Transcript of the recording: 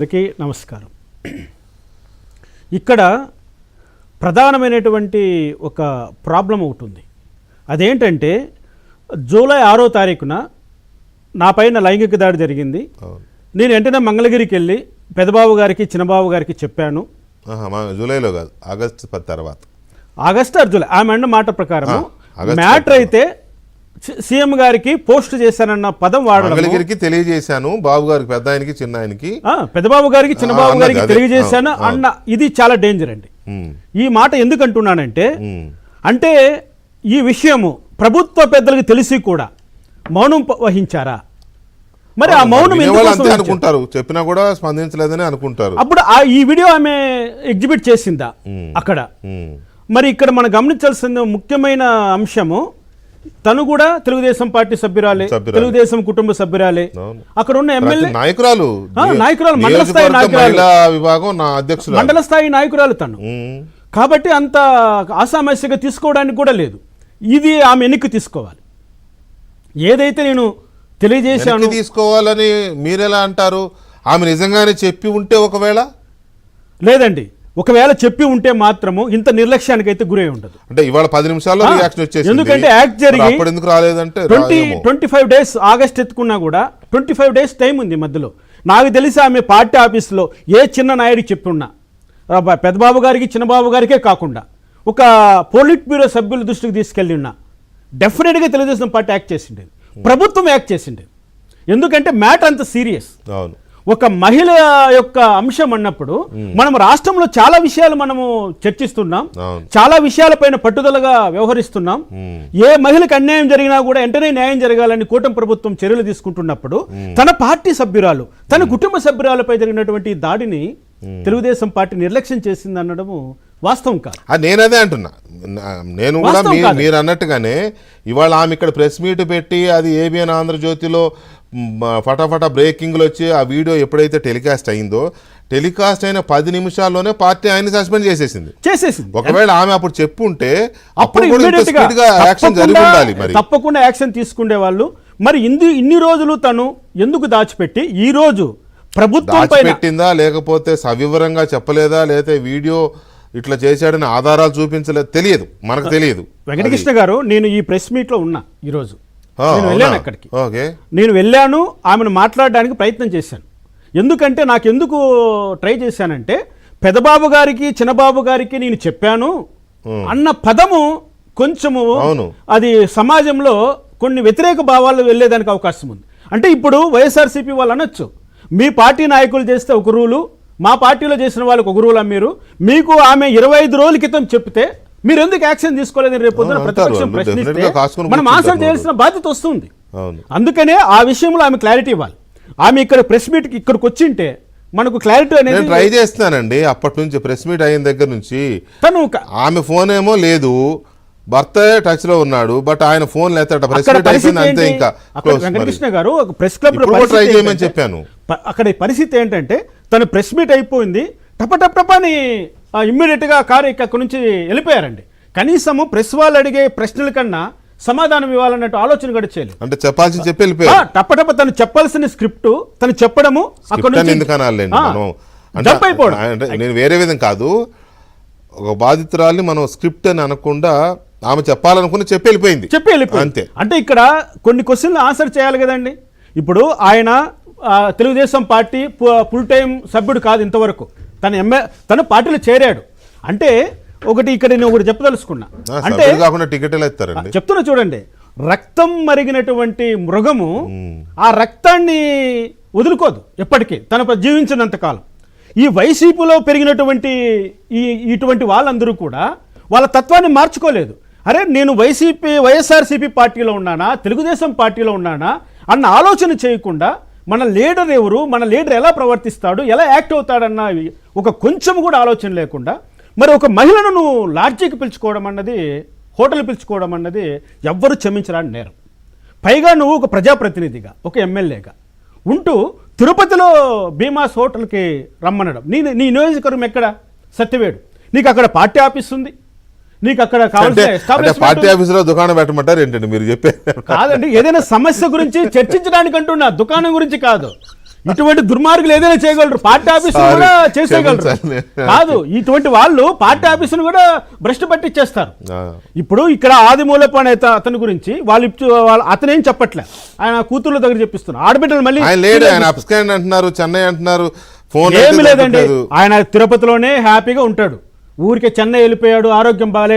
అందరికీ నమస్కారం. ఇక్కడ ప్రధానమైనటువంటి ఒక ప్రాబ్లం ఒకటి ఉంది. అదేంటంటే జూలై ఆరో తారీఖున నా పైన లైంగిక దాడి జరిగింది. నేను వెంటనే మంగళగిరికి వెళ్ళి పెదబాబు గారికి చిన్నబాబు గారికి చెప్పాను. జూలైలో కాదు ఆగస్టు తర్వాత. August or July? ఆమె అన్న మాట ప్రకారం మ్యాటర్ అయితే సీఎం గారికి పోస్ట్ చేశానన్న పదం వాడడం మంగళగిరికి తెలియజేశాను. బాబు గారికి పెద్ద ఆయనకి చిన్న ఆయనకి. పెద్దబాబు గారికి చిన్నబాబు గారికి. తెలియజేశాను అన్న ఇది చాలా డేంజర్ అండి. ఈ మాట ఎందుకు అంటున్నానంటే. అంటే ఈ విషయము ప్రభుత్వ పెద్దలకు తెలిసి కూడా మౌనం వహించారా? మరి ఆ మౌనం? అనుకుంటారు. చెప్పినా కూడా స్పందించలేదని అనుకుంటారు. అప్పుడు ఆ ఈ వీడియో ఆమె ఎగ్జిబిట్ చేసిందా. అక్కడ? మరి ఇక్కడ మనం గమనించాల్సిన ముఖ్యమైన అంశము తను కూడా తెలుగుదేశం పార్టీ సభ్యురాలే. తెలుగుదేశం కుటుంబ సభ్యురాలే. అక్కడ ఉన్న ఎమ్మెల్యే నాయకురాలు నాయకురాలు, మండల స్థాయి నాయకురాలు. విభాగం నా అధ్యక్షులు మండల స్థాయి నాయకురాలు తను. కాబట్టి అంత ఆసామస్యగా తీసుకోవడానికి కూడా లేదు. ఇది ఆమె ఎన్నిక తీసుకోవాలి. ఏదైతే నేను తెలియజేశాను తీసుకోవాలని మీరెలా అంటారు? ఆమె నిజంగానే చెప్పి ఉంటే ఒకవేళ? లేదండి. ఒకవేళ చెప్పి ఉంటే మాత్రము ఇంత నిర్లక్ష్యానికి అయితే గురై ఉండదు. అంటే ఇవాళ పది నిమిషాల్లో రియాక్షన్ వచ్చేసింది. ఎందుకంటే యాక్ట్ జరిగి ఎందుకు రాలేదంటే twenty. Twenty five days August ఎత్తుకున్నా కూడా ట్వంటీ ఫైవ్ డేస్ టైం ఉంది మధ్యలో. నాకు తెలిసి ఆమె పార్టీ ఆఫీస్లో ఏ చిన్న నాయుడికి చెప్పున్నా. పెద్దబాబు గారికి చిన్నబాబు గారికే కాకుండా ఒక పోలిట్ బ్యూరో సభ్యుల దృష్టికి తీసుకెళ్ళి ఉన్నా. డెఫినెట్గా తెలుగుదేశం పార్టీ యాక్ట్ చేసిండేది. ప్రభుత్వం యాక్ట్ చేసిండేది. ఎందుకంటే మ్యాటర్ అంత సీరియస్. అవును. ఒక మహిళ యొక్క అంశం అన్నప్పుడు మనం రాష్ట్రంలో చాలా విషయాలు మనము చర్చిస్తున్నాం. చాలా విషయాలపైన పట్టుదలగా వ్యవహరిస్తున్నాం. ఏ మహిళకు అన్యాయం జరిగినా కూడా వెంటనే న్యాయం జరగాలని కూటమి ప్రభుత్వం చర్యలు తీసుకుంటున్నప్పుడు తన పార్టీ సభ్యురాలు తన కుటుంబ సభ్యురాలపై జరిగినటువంటి దాడిని తెలుగుదేశం పార్టీ నిర్లక్ష్యం చేసింది అనడము వాస్తవం కాదు. నేనదే అంటున్నా. నేను కూడా. మీరు అన్నట్టుగానే ఇవాళ ఆమె ఇక్కడ ప్రెస్ మీట్ పెట్టి అది ఏబిఎన్ ఆంధ్రజ్యోతిలో ఫటాఫటా బ్రేకింగ్లు వచ్చి ఆ వీడియో ఎప్పుడైతే టెలికాస్ట్ అయిందో టెలికాస్ట్ అయిన పది నిమిషాల్లోనే పార్టీ ఆయన సస్పెండ్ చేసేసింది. చేసేసింది. ఒకవేళ ఆమె అప్పుడు చెప్పుంటే speed గా యాక్షన్ జరిగి తప్పకుండా- ఉండాలి మరి. తప్పకుండా యాక్షన్ తీసుకునే వాళ్ళు మరి ఇంది ఇన్ని రోజులు తను ఎందుకు దాచిపెట్టి ఈ రోజు ప్రభుత్వం పైన దాచిపెట్టిందా లేకపోతే సవివరంగా చెప్పలేదా లేకపోతే వీడియో ఇట్లా చేశాడని ఆధారాలు చూపించలేదు తెలియదు. మనకు తెలియదు. వెంకటకృష్ణ గారు నేను ఈ ప్రెస్ మీట్లో ఉన్నా ఈరోజు. నేను వెళ్ళాను? అక్కడికి. ఓకే. నేను వెళ్ళాను ఆమెను మాట్లాడడానికి ప్రయత్నం చేశాను. ఎందుకంటే నాకు ఎందుకు ట్రై చేశానంటే పెదబాబు గారికి చిన్నబాబు గారికి నేను చెప్పాను అన్న పదము కొంచెము. అది సమాజంలో కొన్ని వ్యతిరేక భావాలు వెళ్ళేదానికి అవకాశం ఉంది. అంటే ఇప్పుడు వైఎస్ఆర్సీపీ వాళ్ళు అనొచ్చు మీ పార్టీ నాయకులు చేస్తే ఒక రూలు మా పార్టీలో చేసిన వాళ్ళకి ఒక రూల్ అమ్మారు మీకు ఆమె ఇరవై ఐదు రోజుల క్రితం చెప్తే మీరు ఎందుకు యాక్షన్ తీసుకోలేదని రేపు ప్రతిపక్షం. ప్రశ్నిస్తే మనం ఆన్సర్ చేయాల్సిన బాధ్యత వస్తుంది. అందుకనే ఆ విషయంలో ఆమె క్లారిటీ ఇవ్వాలి. ఆమె ఇక్కడ ప్రెస్ మీట్కి ఇక్కడికి వచ్చింటే మనకు క్లారిటీ నేను అనేది ట్రై చేస్తున్నానండి. అప్పటి నుంచి ప్రెస్ మీట్ అయిన దగ్గర నుంచి తను ఆమె ఫోన్ ఏమో లేదు. భర్త టచ్లో ఉన్నాడు బట్ ఆయన ఫోన్ ప్రెస్ మీట్ అయిపోయింది అంతే ఏంటి? ఇంకా. వెంకటకృష్ణ గారు ఒక ప్రెస్ క్లబ్ try చేయమని చెప్పాను. అక్కడ పరిస్థితి ఏంటంటే తను ప్రెస్ మీట్ అయిపోయింది. టప టప టప అని ఇమ్మీడియట్గా కారు అక్కడి నుంచి వెళ్ళిపోయారండి. కనీసము ప్రెస్ వాళ్ళు అడిగే ప్రశ్నల కన్నా సమాధానం ఇవ్వాలన్నట్టు ఆలోచన కూడా చేయలేదు. అంటే చెప్పాల్సింది చెప్పి ఆ, వెళ్ళిపోయారు. టప టప తను చెప్పాల్సిన స్క్రిప్ట్ తను చెప్పడము అక్కడ నుంచి నేను వేరే విధం కాదు. ఒక బాధితురాల్ని మనం స్క్రిప్ట్ అని అనకుండా ఆమె చెప్పాలనుకుని చెప్పి వెళ్ళిపోయింది. చెప్పి వెళ్ళిపోయింది. అంతే. అంటే ఇక్కడ కొన్ని క్వశ్చన్లు ఆన్సర్ చేయాలి కదండి. ఇప్పుడు ఆయన తెలుగుదేశం పార్టీ ఫుల్ టైం సభ్యుడు కాదు ఇంతవరకు. తన ఎంఏ తను పార్టీలో చేరాడు. అంటే ఒకటి ఇక్కడ నేను ఒకటి చెప్పదలుచుకున్నా. అంటే కాకుండా ఇస్తారండి చెప్తున్నా చూడండి. రక్తం మరిగినటువంటి మృగము ఆ రక్తాన్ని వదులుకోదు ఎప్పటికీ. తన జీవించినంత కాలం. ఈ వైసీపీలో పెరిగినటువంటి ఈ ఇటువంటి వాళ్ళందరూ కూడా వాళ్ళ తత్వాన్ని మార్చుకోలేదు. అరే నేను వైసీపీ వైఎస్ఆర్సీపీ పార్టీలో ఉన్నానా? తెలుగుదేశం పార్టీలో ఉన్నానా? అన్న ఆలోచన చేయకుండా మన లీడర్ ఎవరు? మన లీడర్ ఎలా ప్రవర్తిస్తాడు? ఎలా యాక్ట్ అవుతాడన్న ఒక కొంచెం కూడా ఆలోచన లేకుండా మరి ఒక మహిళను నువ్వు లాడ్జీకి పిలుచుకోవడం అన్నది హోటల్ పిలుచుకోవడం అన్నది ఎవ్వరు క్షమించరాని నేరం. పైగా నువ్వు ఒక ప్రజాప్రతినిధిగా ఒక ఎమ్మెల్యేగా ఉంటూ తిరుపతిలో భీమాస్ హోటల్కి రమ్మనడం. నీ నీ నియోజకవర్గం ఎక్కడ? సత్యవేడు. నీకు అక్కడ పార్టీ ఆఫీస్ ఉంది. నీకు అక్కడ కావాల్సిన establishment పార్టీ. ఆఫీసులో దుకాణం పెట్టమంటారు ఏంటండి మీరు చెప్పే కాదండి ఏదైనా సమస్య గురించి చర్చించడానికి అంటున్నా దుకాణం గురించి కాదు. ఇటువంటి దుర్మార్గులు ఏదైనా చేయగలరు. పార్టీ ఆఫీసులు. కూడా చేసేయగలరు. కాదు ఇటువంటి వాళ్ళు పార్టీ ఆఫీసును కూడా భ్రష్టు పట్టించేస్తారు. ఇప్పుడు ఇక్కడ ఆదిమూలపు అనే అత- అతని గురించి వాళ్ళు అతనేం చెప్పట్లే. ఆయన కూతుర్ల దగ్గర చెప్పిస్తున్నారు. ఆడబిడ్డలు మళ్ళీ అంటున్నారు చెన్నై అంటున్నారు ఫోన్ ఏమి లేదండి. లేదు ఆయన తిరుపతిలోనే హ్యాపీగా ఉంటాడు. ఊరికే చెన్నై వెళ్ళిపోయాడు ఆరోగ్యం బాగాలేదు.